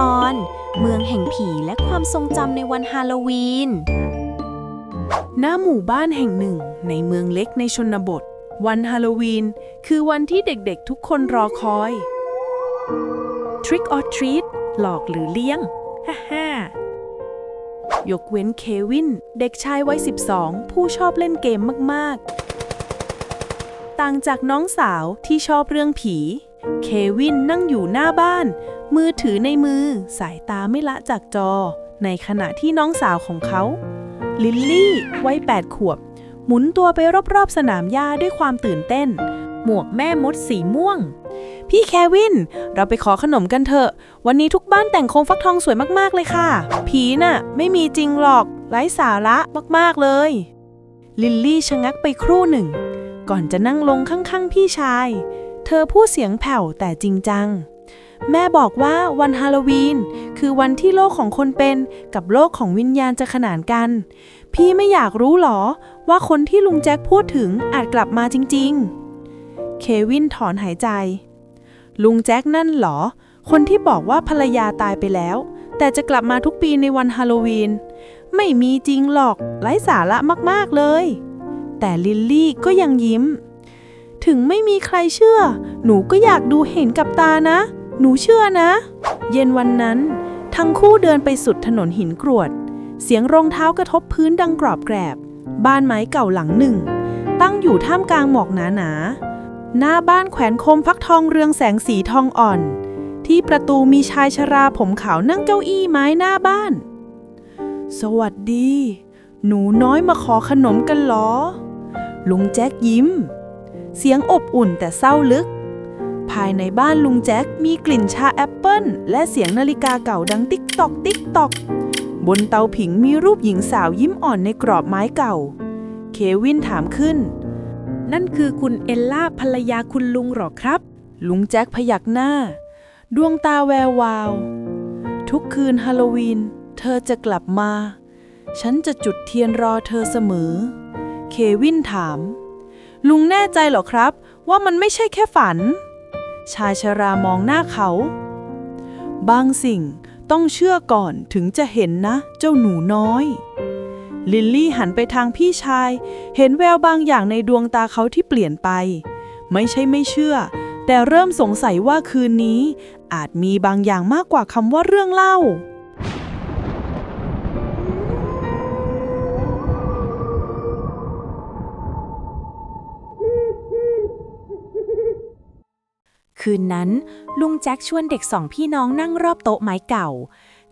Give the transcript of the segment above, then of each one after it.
ตอน เมืองแห่งผีและความทรงจำในวันฮาโลวีนณหมู่บ้านแห่งหนึ่งในเมืองเล็กในชนบท วันฮาโลวีน คือวันที่เด็กๆทุกคนรอคอย Trick or Treat หลอกหรือเลี้ยง ฮ่าฮ่ายกเว้นเควิน เด็กชายวัย 12 ผู้ชอบเล่นเกมมากๆ ต่างจากน้องสาวที่ชอบเรื่องผี เควินนั่งอยู่หน้าบ้าน มือถือในมือ สายตาไม่ละจากจอ ในขณะที่น้องสาวของเขา ลิลลี่วัย8ขวบ หมุนตัวไปรอบๆสนามหญ้าด้วยความตื่นเต้น หมวกแม่มดสีม่วง พี่แควิน เราไปขอขนมกันเถอะ วันนี้ทุกบ้านแต่งโคมฟักทองสวยมากๆเลยค่ะ ผีน่ะ ไม่มีจริงหรอก ไร้สาระมากๆเลย ลิลลี่ชะงักไปครู่หนึ่ง ก่อนจะนั่งลงข้างๆพี่ชาย เธอพูดเสียงแผ่วแต่จริงจัง แม่บอกว่าวันฮาโลวีน คือวันที่โลกของคนเป็นกับโลกของวิญญาณจะขนานกัน พี่ไม่อยากรู้หรอ ว่าคนที่ลุงแจ็คพูดถึงอาจกลับมาจริง ๆ เควินถอนหายใจ ลุงแจ็คนั่นหรอ คนที่บอกว่าภรรยาตายไปแล้ว แต่จะกลับมาทุกปีในวันฮาโลวีน ไม่มีจริงหรอกไร้สาระมากๆเลย แต่ลิลลี่ก็ยังยิ้ม ถึงไม่มีใครเชื่อ หนูก็อยากดูเห็นกับตานะ หนูเชื่อนะ เย็นวันนั้น ทั้งคู่เดินไปสุดถนนหินกรวด เสียงรองเท้ากระทบพื้นดังกรอบแกรบ บ้านไม้เก่าหลังหนึ่ง ตั้งอยู่ท่ามกลางหมอกหนาๆหน้าบ้านแขวนโคมฟักทองเรืองแสงสีทองอ่อน ที่ประตูมีชายชราผมขาวนั่งเก้าอี้ไม้หน้าบ้าน สวัสดี หนูน้อยมาขอขนมกันเหรอลุงแจ็คยิ้ม เสียงอบอุ่นแต่เศร้าลึก ภายในบ้านลุงแจ็คมีกลิ่นชาแอปเปิลและเสียงนาฬิกาเก่าดังติ๊กตอกติ๊กตอก บนเตาผิงมีรูปหญิงสาวยิ้มอ่อนในกรอบไม้เก่า เควินถามขึ้น นั่นคือคุณเอลล่าภรรยาคุณลุงหรอครับ ลุงแจ็คพยักหน้า ดวงตาแวววาว ทุกคืนฮาโลวีน เธอจะกลับมา ฉันจะจุดเทียนรอเธอเสมอ เควินถาม ลุงแน่ใจเหรอครับ ว่ามันไม่ใช่แค่ฝัน ชายชรามองหน้าเขา บางสิ่งต้องเชื่อก่อนถึงจะเห็นนะ เจ้าหนูน้อย ลิลลี่หันไปทางพี่ชาย เห็นแววบางอย่างในดวงตาเขาที่เปลี่ยนไป ไม่ใช่ไม่เชื่อ แต่เริ่มสงสัยว่าคืนนี้ อาจมีบางอย่างมากกว่าคำว่าเรื่องเล่า คืนนั้น ลุงแจ็คชวนเด็กสองพี่น้องนั่งรอบโต๊ะไม้เก่า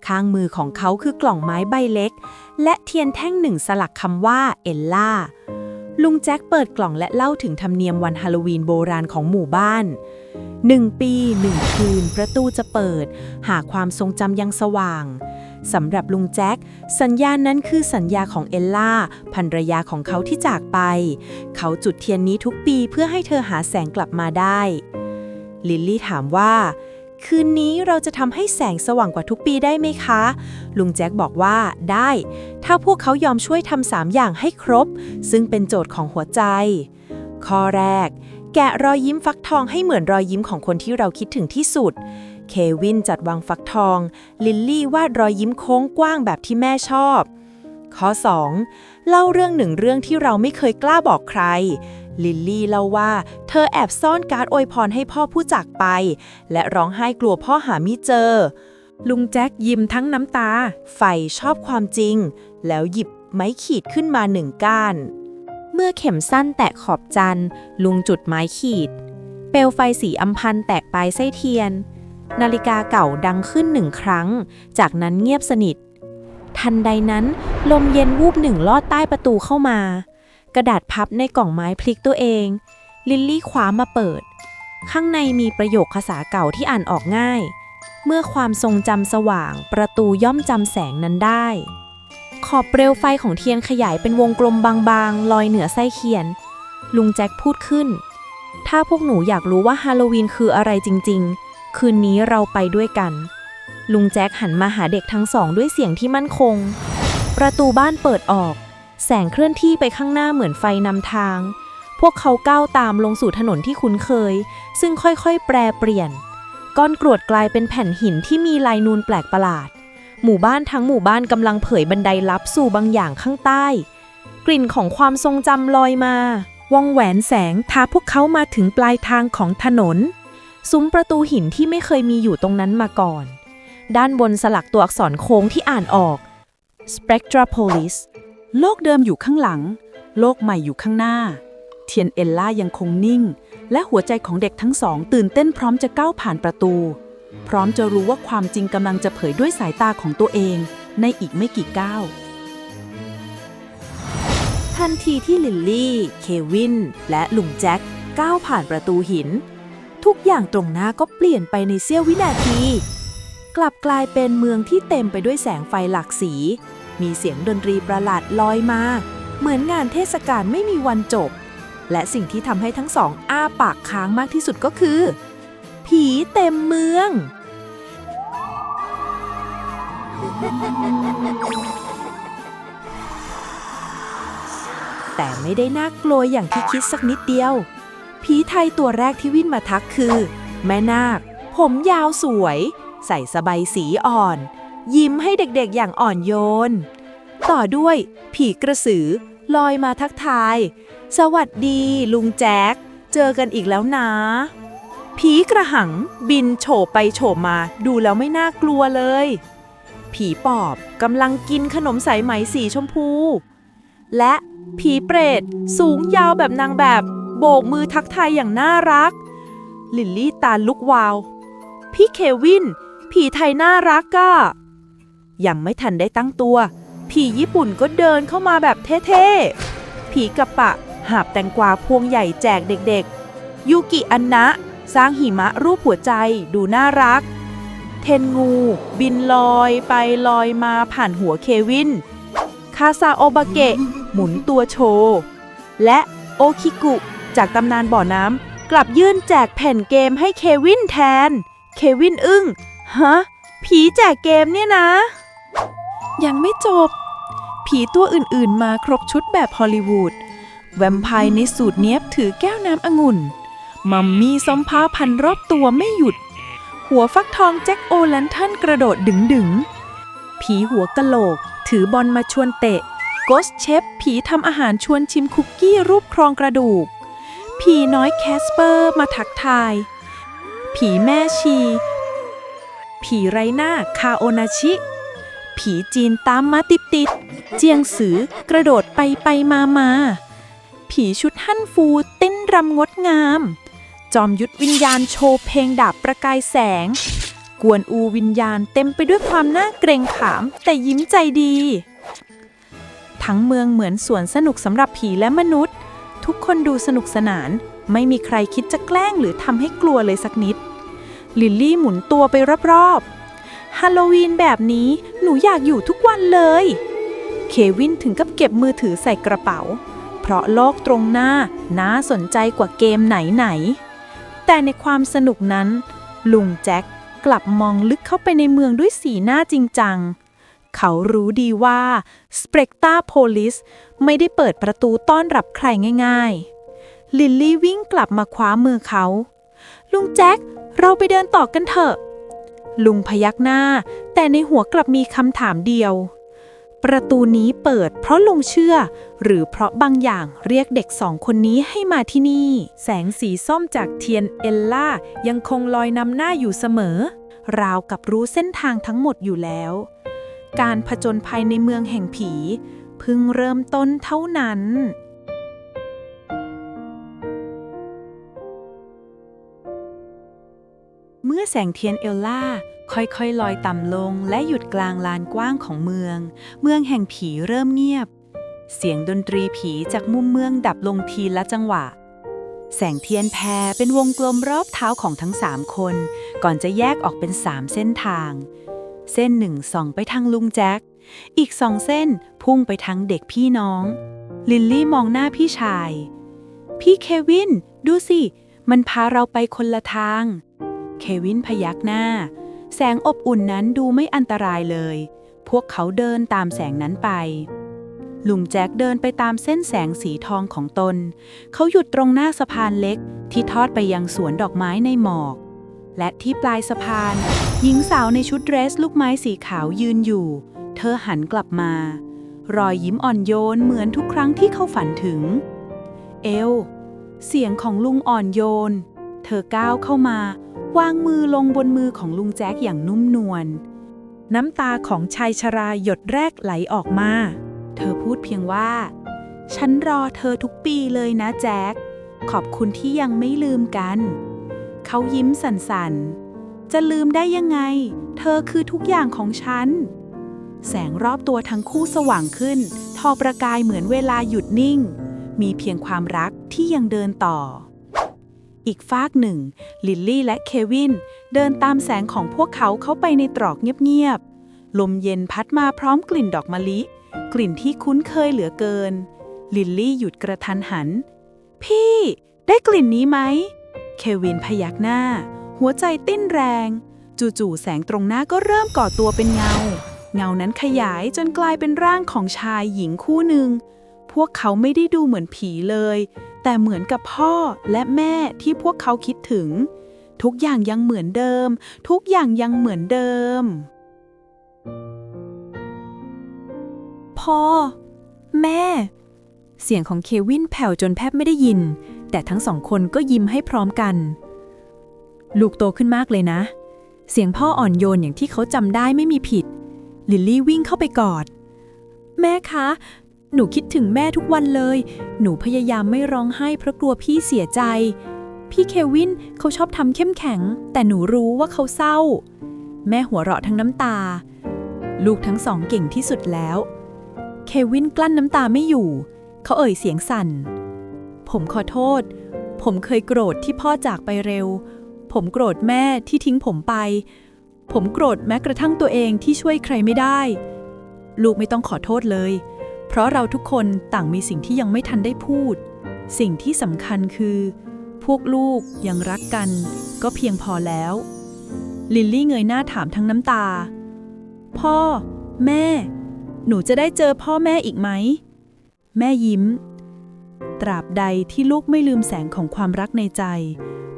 ข้างมือของเขาคือกล่องไม้ใบเล็ก และเทียนแท่งหนึ่งสลักคำว่าเอลล่า ลุงแจ็คเปิดกล่องและเล่าถึงธรรมเนียมวันฮาโลวีนโบราณของหมู่บ้านหนึ่งปีหนึ่งคืน ประตูจะเปิด หาความทรงจำยังสว่างสำหรับลุงแจ็คสัญญาณนั้นคือสัญญาของเอลล่าภรรยาของเขาที่จากไป เขาจุดเทียนนี้ทุกปีเพื่อให้เธอหาแสงกลับมาได้ ลิลลี่ถามว่า คืนนี้เราจะทำให้แสงสว่างกว่าทุกปีได้ไหมคะ ลุงแจ็คบอกว่าได้ ถ้าพวกเขายอมช่วยทำสามอย่างให้ครบ ซึ่งเป็นโจทย์ของหัวใจ ข้อแรก แกะรอยยิ้มฟักทองให้เหมือนรอยยิ้มของคนที่เราคิดถึงที่สุดเควินจัดวางฟักทอง ลิลลี่วาดรอยยิ้มโค้งกว้างแบบที่แม่ชอบ ข้อ 2. เล่าเรื่องหนึ่งเรื่องที่เราไม่เคยกล้าบอกใคร ลิลลี่เล่าว่า เธอแอบซ่อนการ์ดอวยพรให้พ่อผู้จากไป และร้องไห้กลัวพ่อหาไม่เจอ ลุงแจ็คยิ้มทั้งน้ำตา ไฟชอบความจริง แล้วหยิบไม้ขีดขึ้นมาหนึ่งก้าน เมื่อเข็มสั้นแตะขอบจันลุงจุดไม้ขีด เปลวไฟสีอัมพันแตกปลายไส้เทียน นาฬิกาเก่าดังขึ้นหนึ่งครั้ง จากนั้นเงียบสนิท ทันใดนั้น ลมเย็นวูบหนึ่งลอดใต้ประตูเข้ามา กระดาษพับในกล่องไม้พลิกตัวเอง ลิลลี่คว้ามาเปิด ข้างในมีประโยคภาษาเก่าที่อ่านออกง่าย เมื่อความทรงจำสว่าง ประตูย่อมจำแสงนั้นได้ ขอบเปลวไฟของเทียนขยายเป็นวงกลมบางๆ ลอยเหนือไส้เขียน ลุงแจ็คพูดขึ้น ถ้าพวกหนูอยากรู้ว่าฮาโลวีนคืออะไรจริง ๆ คืนนี้เราไปด้วยกัน ลุงแจ็คหันมาหาเด็กทั้งสองด้วยเสียงที่มั่นคง ประตูบ้านเปิดออก แสงเคลื่อนที่ไปข้างหน้าเหมือนไฟนำทาง พวกเขาก้าวตามลงสู่ถนนที่คุ้นเคย ซึ่งค่อยๆ แปรเปลี่ยน ก้อนกรวดกลายเป็นแผ่นหินที่มีลายนูนแปลกประหลาด หมู่บ้านทั้งหมู่บ้านกำลังเผยบันไดลับสู่บางอย่างข้างใต้ กลิ่นของความทรงจำลอยมาว่องแหวนแสงพาพวกเขามาถึงปลายทางของถนน ซุ้มประตูหินที่ไม่เคยมีอยู่ตรงนั้นมาก่อน ด้านบนสลักตัวอักษรโค้งที่อ่านออก Spectropolis โลกเดิมอยู่ข้างหลัง โลกใหม่อยู่ข้างหน้า เทียนเอลล่ายังคงนิ่ง และหัวใจของเด็กทั้งสอง ตื่นเต้นพร้อมจะก้าวผ่านประตู พร้อมจะรู้ว่าความจริงกำลังจะเผยด้วยสายตาของตัวเอง ในอีกไม่กี่ก้าวทันทีที่ลิลลี่ เควิน และลุงแจ็คก้าวผ่านประตูหิน ทุกอย่างตรงหน้าก็เปลี่ยนไปในเสี้ยววินาที กลับกลายเป็นเมืองที่เต็มไปด้วยแสงไฟหลากสี มีเสียงดนตรีประหลาดลอยมา เหมือนงานเทศกาลไม่มีวันจบ และสิ่งที่ทำให้ทั้งสองอ้าปากค้างมากที่สุดก็คือ ผีเต็มเมือง แต่ไม่ได้น่ากลัวอย่างที่คิดสักนิดเดียว ผีไทยตัวแรกที่วิ่งมาทักคือ แม่นาค ผมยาวสวย ใส่สบายสีอ่อน ยิ้มให้เด็กๆอย่างอ่อนโยน ต่อด้วย ผีกระสือ ลอยมาทักทาย สวัสดี ลุงแจ๊กเจอกันอีกแล้วนะ ผีกระหัง บินโฉบไปโฉบมาดูแล้วไม่น่ากลัวเลย ผีปอบกำลังกินขนมสายไหมสีชมพู และผีเปรต สูงยาวแบบนางแบบ โบกมือทักทายอย่างน่ารัก ลิลลี่ตาลุกวาว พี่เควิน ผีไทยน่ารักก็ ยังไม่ทันได้ตั้งตัว ผีญี่ปุ่นก็เดินเข้ามาแบบเท่ๆ ผีกระปะ หาบแตงกวาพวงใหญ่แจกเด็กๆ ยูกิอันนะ สร้างหิมะรูปหัวใจดูน่ารัก เทนงู บินลอยไปลอยมาผ่านหัวเควิน คาซาโอบาเกะ หมุนตัวโชว์ และโอคิกุ จากตำนานบ่อน้ำกลับยื่นแจกแผ่นเกมให้เควินแทน เควินอึ้งฮะผีแจกเกมเนี่ยนะ ยังไม่จบ ผีตัวอื่นๆ มาครบชุดแบบฮอลลีวูด แวมไพร์ในสูตรเนี้ยบถือแก้วน้ำองุ่น มัมมี่ซ้อมผ้าพันรอบตัวไม่หยุด หัวฟักทองแจ็คโอแลนทันกระโดดดึงดึงๆผีหัวกะโหลก ถือบอลมาชวนเตะโกสเชฟผีทำอาหารชวนชิมคุกกี้รูปครองกระดูก ผีน้อยแคสเปอร์มาทักทาย ผีแม่ชี ผีไรหน้าคาโอนาชิ ผีจีนตามมาติดติดเจียงสือกระโดดไปไปมามาผีชุดฮั่นฟูเต้นรำงดงาม จอมยุทธวิญญาณโชว์เพลงดาบประกายแสง กวนอูวิญญาณเต็มไปด้วยความน่าเกรงขามแต่ยิ้มใจดี ทั้งเมืองเหมือนสวนสนุกสำหรับผีและมนุษย์ ทุกคนดูสนุกสนาน ไม่มีใครคิดจะแกล้งหรือทำให้กลัวเลยสักนิด ลิลลี่หมุนตัวไปรอบๆ ฮาโลวีนแบบนี้หนูอยากอยู่ทุกวันเลย เควินถึงกับเก็บมือถือใส่กระเป๋า เพราะโลกตรงหน้าน่าสนใจกว่าเกมไหนๆ แต่ในความสนุกนั้น ลุงแจ็คกลับมองลึกเข้าไปในเมืองด้วยสีหน้าจริงจัง เขารู้ดีว่าสเปกตาโพลิสไม่ได้เปิดประตูต้อนรับใครง่ายๆ ลิลลี่วิ่งกลับมาคว้ามือเขา ลุงแจ็คเราไปเดินต่อกันเถอะ ลุงพยักหน้า แต่ในหัวกลับมีคำถามเดียว ประตูนี้เปิดเพราะลุงเชื่อ หรือเพราะบางอย่างเรียกเด็กสองคนนี้ให้มาที่นี่ แสงสีส้มจากเทียนเอลล่ายังคงลอยนำหน้าอยู่เสมอ ราวกับรู้เส้นทางทั้งหมดอยู่แล้ว การผจญภัยในเมืองแห่งผี เพิ่งเริ่มต้นเท่านั้น เมื่อแสงเทียนเอลล่าค่อยๆ ลอยต่ำลงและหยุดกลางลานกว้างของเมือง เมืองแห่งผีเริ่มเงียบ เสียงดนตรีผีจากมุมเมืองดับลงทีละจังหวะ แสงเทียนแพรเป็นวงกลมรอบเท้าของทั้งสามคน ก่อนจะแยกออกเป็นสามเส้นทาง เส้นหนึ่งส่องไปทางลุงแจ็ค อีกสองเส้นพุ่งไปทางเด็กพี่น้อง ลิลลี่มองหน้าพี่ชาย พี่เควิน ดูสิ มันพาเราไปคนละทาง เควินพยักหน้า แสงอบอุ่นนั้นดูไม่อันตรายเลย พวกเขาเดินตามแสงนั้นไป ลุงแจ็คเดินไปตามเส้นแสงสีทองของตน เขาหยุดตรงหน้าสะพานเล็กที่ทอดไปยังสวนดอกไม้ในหมอก และที่ปลายสะพาน หญิงสาวในชุดเดรสลูกไม้สีขาวยืนอยู่ เธอหันกลับมา รอยยิ้มอ่อนโยนเหมือนทุกครั้งที่เขาฝันถึง เอลเสียงของลุงอ่อนโยน เธอก้าวเข้ามา วางมือลงบนมือของลุงแจ็คอย่างนุ่มนวล น้ำตาของชายชราหยดแรกไหลออกมา เธอพูดเพียงว่า ฉันรอเธอทุกปีเลยนะแจ็คขอบคุณที่ยังไม่ลืมกัน เขายิ้มสั่นๆ จะลืมได้ยังไง เธอคือทุกอย่างของฉัน แสงรอบตัวทั้งคู่สว่างขึ้น ทอประกายเหมือนเวลาหยุดนิ่ง มีเพียงความรักที่ยังเดินต่อ อีกฟากหนึ่ง ลิลลี่และเควิน เดินตามแสงของพวกเขาเข้าไปในตรอกเงียบๆ ลมเย็นพัดมาพร้อมกลิ่นดอกมะลิ กลิ่นที่คุ้นเคยเหลือเกิน ลิลลี่หยุดกระทันหัน พี่ ได้กลิ่นนี้ไหม เควินพยักหน้า หัวใจเต้นแรง จู่ๆแสงตรงหน้าก็เริ่มก่อตัวเป็นเงา เงานั้นขยายจนกลายเป็นร่างของชายหญิงคู่หนึ่งพวกเขาไม่ได้ดูเหมือนผีเลย แต่เหมือนกับพ่อและแม่ที่พวกเขาคิดถึง ทุกอย่างยังเหมือนเดิม ทุกอย่างยังเหมือนเดิม พ่อ แม่ เสียงของเควินแผ่วจนแทบไม่ได้ยิน แต่ทั้งสองคนก็ยิ้มให้พร้อมกัน ลูกโตขึ้นมากเลยนะ เสียงพ่ออ่อนโยนอย่างที่เขาจำได้ไม่มีผิด ลิลลี่วิ่งเข้าไปกอด แม่คะ หนูคิดถึงแม่ทุกวันเลย หนูพยายามไม่ร้องไห้เพราะกลัวพี่เสียใจ พี่เควินเขาชอบทำเข้มแข็ง แต่หนูรู้ว่าเขาเศร้า แม่หัวเราะทั้งน้ำตา ลูกทั้งสองเก่งที่สุดแล้ว เควินกลั้นน้ำตาไม่อยู่ เขาเอ่ยเสียงสั่น ผมขอโทษ ผมเคยโกรธที่พ่อจากไปเร็ว ผมโกรธแม่ที่ทิ้งผมไป ผมโกรธแม้กระทั่งตัวเองที่ช่วยใครไม่ได้ ลูกไม่ต้องขอโทษเลย เพราะเราทุกคนต่างมีสิ่งที่ยังไม่ทันได้พูด สิ่งที่สำคัญคือ พวกลูกยังรักกัน ก็เพียงพอแล้ว ลิลลี่เงยหน้าถามทั้งน้ำตา พ่อ แม่ หนูจะได้เจอพ่อแม่อีกไหม แม่ยิ้ม ตราบใดที่ลูกไม่ลืมแสงของความรักในใจ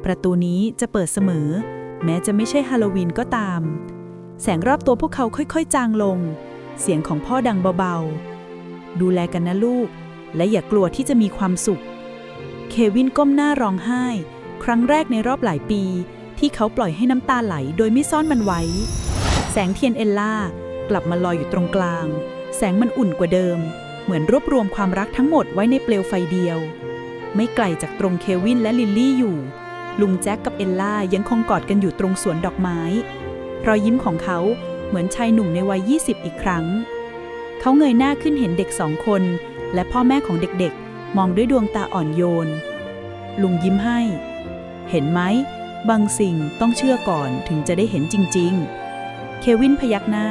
ประตูนี้จะเปิดเสมอ แม้จะไม่ใช่ฮาโลวีนก็ตาม แสงรอบตัวพวกเขาค่อยๆ จางลง เสียงของพ่อดังเบาๆ ดูแลกันนะลูก และอย่ากลัวที่จะมีความสุข เควินก้มหน้าร้องไห้ ครั้งแรกในรอบหลายปี ที่เขาปล่อยให้น้ำตาไหลโดยไม่ซ่อนมันไว้ แสงเทียนเอลล่ากลับมาลอยอยู่ตรงกลาง แสงมันอุ่นกว่าเดิม เหมือนรวบรวมความรักทั้งหมดไว้ในเปลวไฟเดียว ไม่ไกลจากตรงเควินและลิลลี่อยู่ ลุงแจ็คกับเอลล่ายังคงกอดกันอยู่ตรงสวนดอกไม้ รอยยิ้มของเขาเหมือนชายหนุ่มในวัย 20 อีกครั้ง เขาเงยหน้าขึ้นเห็นเด็กสองคน และพ่อแม่ของเด็กๆ มองด้วยดวงตาอ่อนโยน ลุงยิ้มให้ เห็นไหม บางสิ่งต้องเชื่อก่อนถึงจะได้เห็นจริง ๆ เควินพยักหน้า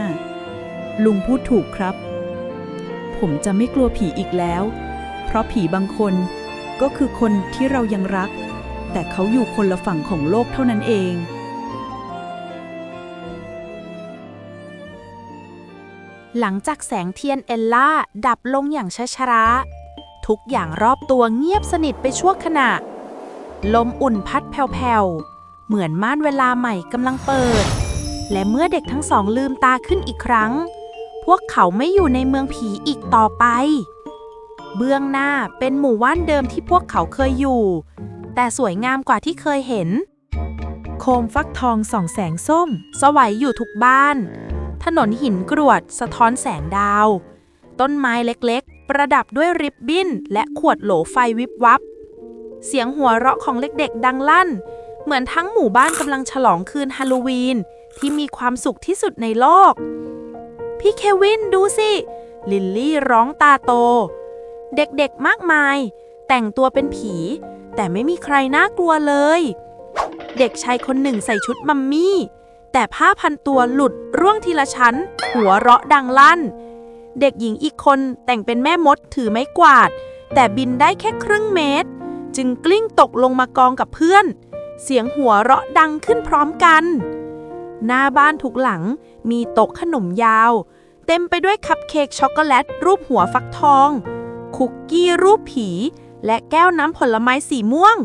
ลุงพูดถูกครับ ผมจะไม่กลัวผีอีกแล้ว เพราะผีบางคนก็คือคนที่เรายังรัก แต่เขาอยู่คนละฝั่งของโลกเท่านั้นเอง หลังจากแสงเทียนเอลล่า ดับลงอย่างช้าๆ ทุกอย่างรอบตัวเงียบสนิทไปชั่วขณะ ลมอุ่นพัดแผ่วๆ เหมือนม่านเวลาใหม่กำลังเปิด และเมื่อเด็กทั้งสองลืมตาขึ้นอีกครั้ง พวกเขาไม่อยู่ในเมืองผีอีกต่อไป เบื้องหน้าเป็นหมู่บ้านเดิมที่พวกเขาเคยอยู่ แต่สวยงามกว่าที่เคยเห็น โคมฟักทองส่องแสงส้ม สวัยอยู่ทุกบ้าน ถนนหินกรวดสะท้อนแสงดาว ต้นไม้เล็กๆ ประดับด้วยริบบิ้น และขวดโหลไฟวิบวับ เสียงหัวเราะของเด็กๆ ดังลั่น เหมือนทั้งหมู่บ้านกำลังฉลองคืนฮาโลวีน ที่มีความสุขที่สุดในโลก พี่เควินดูสิ ลิลลี่ร้องตาโต เด็กๆ มากมาย แต่งตัวเป็นผี แต่ไม่มีใครน่ากลัวเลย เด็กชายคนหนึ่งใส่ชุดมัมมี่ แต่ผ้าพันตัวหลุดร่วงทีละชั้น หัวเราะดังลั่น เด็กหญิงอีกคนแต่งเป็นแม่มดถือไม้กวาด แต่บินได้แค่ครึ่งเมตร จึงกลิ้งตกลงมากองกับเพื่อน เสียงหัวเราะดังขึ้นพร้อมกัน หน้าบ้านทุกหลังมีโต๊ะขนมยาว เต็มไปด้วยคัพเค้กช็อกโกแลตรูปหัวฟักทอง คุกกี้รูปผี และแก้วน้ำผลไม้สีม่วง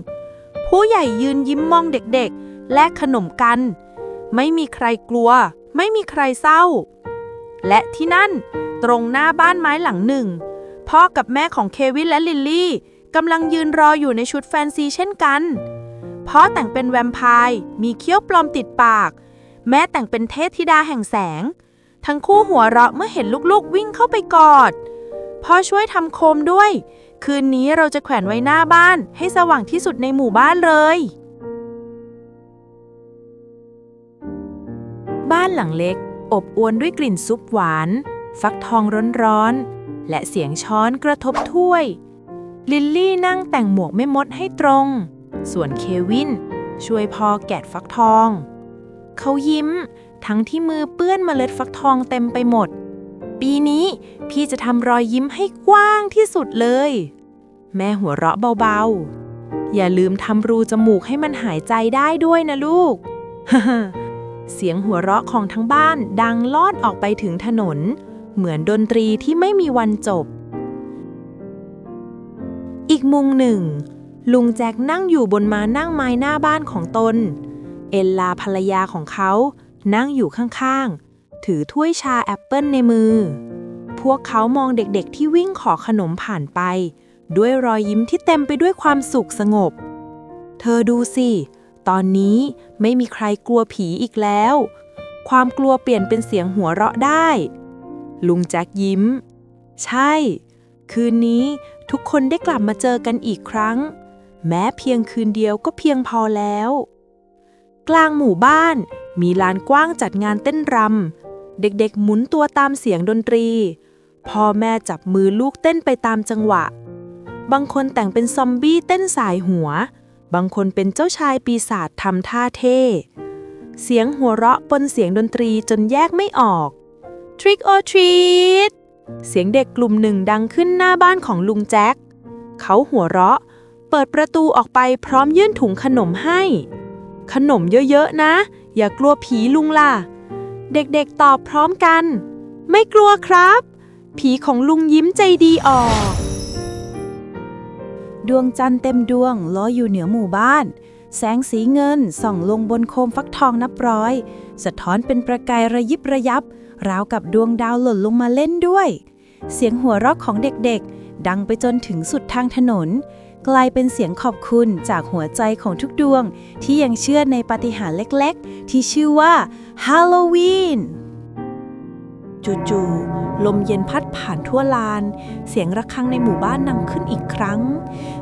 ผู้ใหญ่ยืนยิ้มมองเด็กๆ แลกขนมกัน ไม่มีใครกลัว ไม่มีใครเศร้า และที่นั่น ตรงหน้าบ้านไม้หลังหนึ่ง พ่อกับแม่ของเควินและลิลลี่กำลังยืนรออยู่ในชุดแฟนซีเช่นกัน พ่อแต่งเป็นแวมไพร์มีเขี้ยวปลอมติดปาก แม่แต่งเป็นเทพธิดาแห่งแสง ทั้งคู่หัวเราะเมื่อเห็นลูกๆวิ่งเข้าไปกอด พ่อช่วยทำโคมด้วย คืนนี้เราจะแขวนไว้หน้าบ้านให้สว่างที่สุดในหมู่บ้านเลย บ้านหลังเล็ก อบอวลด้วยกลิ่นซุปหวาน ฟักทองร้อนๆ และเสียงช้อนกระทบถ้วย ลิลลี่นั่งแต่งหมวกไม่มดให้ตรง ส่วนเควิน ช่วยพ่อแกะฟักทอง เขายิ้ม ทั้งที่มือเปื้อนเมล็ดฟักทองเต็มไปหมด ปีนี้พี่จะทำรอยยิ้มให้กว้างที่สุดเลย แม่หัวเราะเบาๆ อย่าลืมทำรูจมูกให้มันหายใจได้ด้วยนะลูก เสียงหัวเราะของทั้งบ้านดังลอดออกไปถึงถนน เหมือนดนตรีที่ไม่มีวันจบ อีกมุมหนึ่ง ลุงแจ็คนั่งอยู่บนม้านั่งไม้หน้าบ้านของตน เอลลาภรรยาของเขา นั่งอยู่ข้างๆ ถือถ้วยชาแอปเปิลในมือ พวกเขามองเด็กๆที่วิ่งขอขนมผ่านไป ด้วยรอยยิ้มที่เต็มไปด้วยความสุขสงบ เธอดูสิ ตอนนี้ไม่มีใครกลัวผีอีกแล้ว ความกลัวเปลี่ยนเป็นเสียงหัวเราะได้ ลุงแจ็คยิ้ม ใช่ คืนนี้ทุกคนได้กลับมาเจอกันอีกครั้ง แม้เพียงคืนเดียวก็เพียงพอแล้ว กลางหมู่บ้านมีลานกว้างจัดงานเต้นรำ เด็กๆหมุนตัวตามเสียงดนตรี พ่อแม่จับมือลูกเต้นไปตามจังหวะ บางคนแต่งเป็นซอมบี้เต้นสายหัว บางคนเป็นเจ้าชายปีศาจทำท่าเท่ เสียงหัวเราะปนเสียงดนตรีจนแยกไม่ออก Trick or treat เสียงเด็กกลุ่มหนึ่งดังขึ้นหน้าบ้านของลุงแจ็ค เขาหัวเราะ เปิดประตูออกไปพร้อมยื่นถุงขนมให้ ขนมเยอะๆนะ อย่ากลัวผีลุงล่ะ เด็กๆตอบพร้อมกัน ไม่กลัวครับ ผีของลุงยิ้มใจดีออก ดวงจันทร์เต็มดวงลอยอยู่เหนือหมู่บ้าน แสงสีเงินส่องลงบนโคมฟักทองนับร้อย สะท้อนเป็นประกายระยิบระยับ ราวกับดวงดาวหล่นลงมาเล่นด้วย เสียงหัวเราะของเด็กๆ ดังไปจนถึงสุดทางถนน กลายเป็นเสียงขอบคุณจากหัวใจของทุกดวง ที่ยังเชื่อในปาฏิหาริย์เล็กๆ ที่ชื่อว่าฮาโลวีน จู่ๆลมเย็นพัดผ่านทั่วลาน เสียงระฆังในหมู่บ้านนังขึ้นอีกครั้ง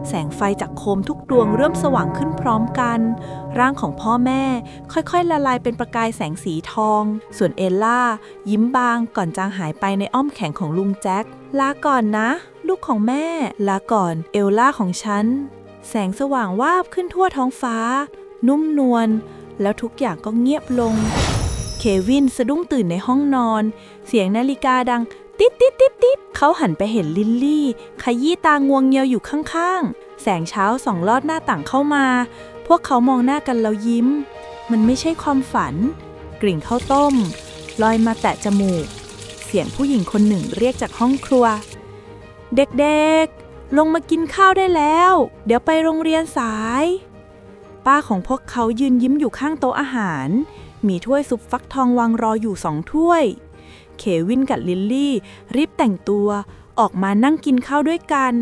แสงไฟจากโคมทุกดวงเริ่มสว่างขึ้นพร้อมกัน ร่างของพ่อแม่ค่อยๆ ละลายเป็นประกายแสงสีทอง ส่วนเอลล่า ยิ้มบางก่อนจางหายไปในอ้อมแขนของลุงแจ็คลาก่อนนะ ลูกของแม่ ลาก่อนเอลล่าของฉัน แสงสว่างวาบขึ้นทั่วท้องฟ้า นุ่มนวลแล้วทุกอย่างก็เงียบลง เควินสะดุ้งตื่นในห้องนอน เสียงนาฬิกาดัง ติดติดติดติดเขาหันไปเห็นลิลลี่ ขยี้ตางวงเงียวอยู่ข้างๆ แสงเช้าส่องลอดหน้าต่างเข้ามา พวกเขามองหน้ากันแล้วยิ้ม มันไม่ใช่ความฝัน กลิ่นข้าวต้ม ลอยมาแตะจมูก เสียงผู้หญิงคนหนึ่งเรียกจากห้องครัว เด็กๆ ลงมากินข้าวได้แล้ว เดี๋ยวไปโรงเรียนสาย ป้าของพวกเขายืนยิ้มอยู่ข้างโต๊ะอาหาร มีถ้วยซุปฟักทองวางรออยู่สองถ้วย เควินกับลิลลี่ รีบแต่งตัว ออกมานั่งกินข้าวด้วยกัน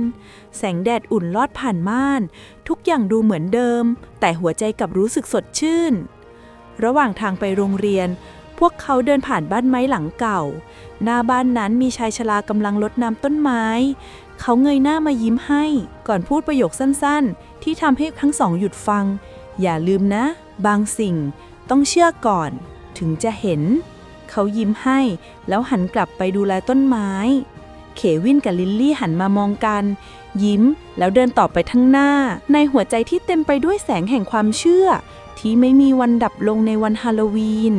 แสงแดดอุ่นลอดผ่านม่าน ทุกอย่างดูเหมือนเดิม แต่หัวใจกลับรู้สึกสดชื่น ระหว่างทางไปโรงเรียน พวกเขาเดินผ่านบ้านไม้หลังเก่า หน้าบ้านนั้นมีชายชรากำลังรดน้ำต้นไม้ เขาเงยหน้ามายิ้มให้ ก่อนพูดประโยคสั้นๆ ที่ทำให้ทั้งสองหยุดฟัง อย่าลืมนะ บางสิ่ง ต้องเชื่อก่อนถึงจะเห็น เขายิ้มให้ แล้วหันกลับไปดูแลต้นไม้เควินกับลิลลี่หันมามองกัน ยิ้มแล้วเดินต่อไปทั้างหน้า ในหัวใจที่เต็มไปด้วยแสงแห่งความเชื่อ ที่ไม่มีวันดับลงในวันฮาโลวีน